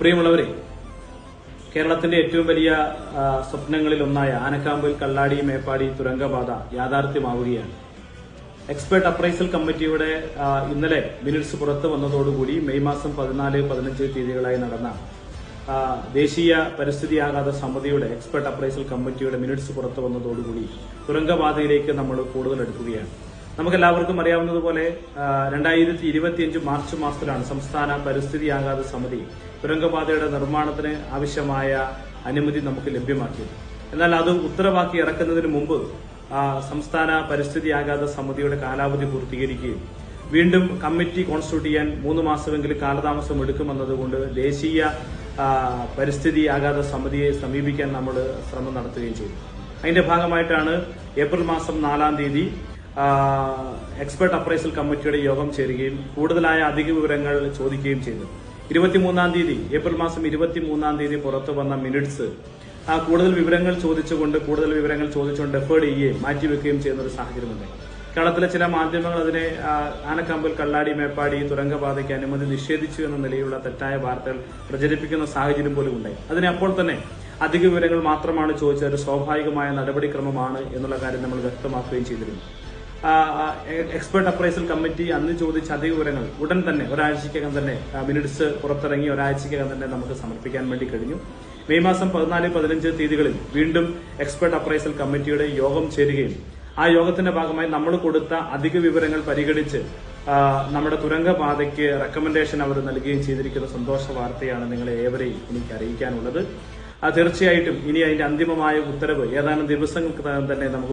പ്രിയമുള്ളവരെ കേരളത്തിന്റെ ഏറ്റവും വലിയ സ്വപ്നങ്ങളിൽ ഒന്നായ ആനക്കാമ്പിൽ കള്ളാടി മേപ്പാടി തുരങ്കപാത യാഥാർത്ഥ്യമാവുകയാണ്. എക്സ്പേർട്ട് അപ്രൈസൽ കമ്മിറ്റിയുടെ ഇന്നലെ മിനിറ്റ്സ് പുറത്തു വന്നതോടുകൂടി മെയ് മാസം പതിനാല് പതിനഞ്ച് തീയതികളായി നടന്ന ദേശീയ പരിസ്ഥിതി ആഘാത സമിതിയുടെ എക്സ്പേർട്ട് അപ്രൈസൽ കമ്മിറ്റിയുടെ മിനിറ്റ്സ് പുറത്തു വന്നതോടുകൂടി തുരങ്കപാതയിലേക്ക് നമ്മൾ കൂടുതൽ എടുക്കുകയാണ് നമുക്കെല്ലാവർക്കും അറിയാവുന്നതുപോലെ രണ്ടായിരത്തി ഇരുപത്തിയഞ്ച് മാർച്ച് മാസത്തിലാണ് സംസ്ഥാന പരിസ്ഥിതി ആഘാത സമിതി തുരങ്കപാതയുടെ നിർമ്മാണത്തിന് ആവശ്യമായ അനുമതി നമുക്ക് ലഭ്യമാക്കിയത്. എന്നാൽ അത് ഉത്തരവാക്കി ഇറക്കുന്നതിന് മുമ്പ് സംസ്ഥാന പരിസ്ഥിതി ആഘാത സമിതിയുടെ കാലാവധി പൂർത്തീകരിക്കുകയും വീണ്ടും കമ്മിറ്റി കോൺസ്റ്റിറ്റ്യൂട്ട് ചെയ്യാൻ മൂന്ന് മാസമെങ്കിലും കാലതാമസം എടുക്കുമെന്നതുകൊണ്ട് ദേശീയ പരിസ്ഥിതി ആഘാത സമിതിയെ സമീപിക്കാൻ നമ്മൾ ശ്രമം നടത്തുകയും ചെയ്തു. അതിന്റെ ഭാഗമായിട്ടാണ് ഏപ്രിൽ മാസം നാലാം തീയതി എക്സ്പെർട്ട് അപ്രൈസൽ കമ്മിറ്റിയുടെ യോഗം ചേരുകയും കൂടുതലായ അധിക വിവരങ്ങൾ ചോദിക്കുകയും ചെയ്തു. ഇരുപത്തിമൂന്നാം തീയതി ഏപ്രിൽ മാസം ഇരുപത്തിമൂന്നാം തീയതി പുറത്തു വന്ന മിനിറ്റ്സ് ആ കൂടുതൽ വിവരങ്ങൾ ചോദിച്ചുകൊണ്ട് കൂടുതൽ വിവരങ്ങൾ ചോദിച്ചുകൊണ്ട് ഡെഫേർഡ് ചെയ്യുകയും മാറ്റിവെക്കുകയും ചെയ്യുന്ന ഒരു സാഹചര്യമുണ്ട്. കേരളത്തിലെ ചില മാധ്യമങ്ങൾ അതിനെ ആനക്കമ്പൽ കള്ളാടി മേപ്പാടി തുരങ്കപാതയ്ക്ക് അനുമതി നിഷേധിച്ചു എന്ന നിലയിലുള്ള തെറ്റായ വാർത്തകൾ പ്രചരിപ്പിക്കുന്ന സാഹചര്യം പോലും ഉണ്ടായി. അതിനെ അപ്പോൾ തന്നെ അധിക വിവരങ്ങൾ മാത്രമാണ് ചോദിച്ചത്. ഒരു സ്വാഭാവികമായ നടപടിക്രമമാണ് എന്നുള്ള കാര്യം നമ്മൾ വ്യക്തമാക്കുകയും ചെയ്തിരുന്നു. എക്സ്പേർട്ട് അപ്രൈസൽ കമ്മിറ്റി അന്ന് ചോദിച്ച അധിക വിവരങ്ങൾ ഉടൻ തന്നെ ഒരാഴ്ചക്കകം തന്നെ മിനിറ്റ്സ് പുറത്തിറങ്ങി ഒരാഴ്ചക്കകം തന്നെ നമുക്ക് സമർപ്പിക്കാൻ വേണ്ടി കഴിഞ്ഞു. മെയ് മാസം പതിനാല് പതിനഞ്ച് തീയതികളിൽ വീണ്ടും എക്സ്പേർട്ട് അപ്രൈസൽ കമ്മിറ്റിയുടെ യോഗം ചേരുകയും ആ യോഗത്തിന്റെ ഭാഗമായി നമ്മൾ കൊടുത്ത അധിക വിവരങ്ങൾ പരിഗണിച്ച് നമ്മുടെ തുരങ്കപാതയ്ക്ക് റെക്കമെൻഡേഷൻ അവർ നൽകുകയും ചെയ്തിരിക്കുന്ന സന്തോഷ വാർത്തയാണ് നിങ്ങളെ ഏവരെയും എനിക്ക് അറിയിക്കാനുള്ളത്. തീർച്ചയായിട്ടും ഇനി അതിന്റെ അന്തിമമായ ഉത്തരവ് ഏതാനും ദിവസങ്ങൾക്ക് തന്നെ നമുക്ക്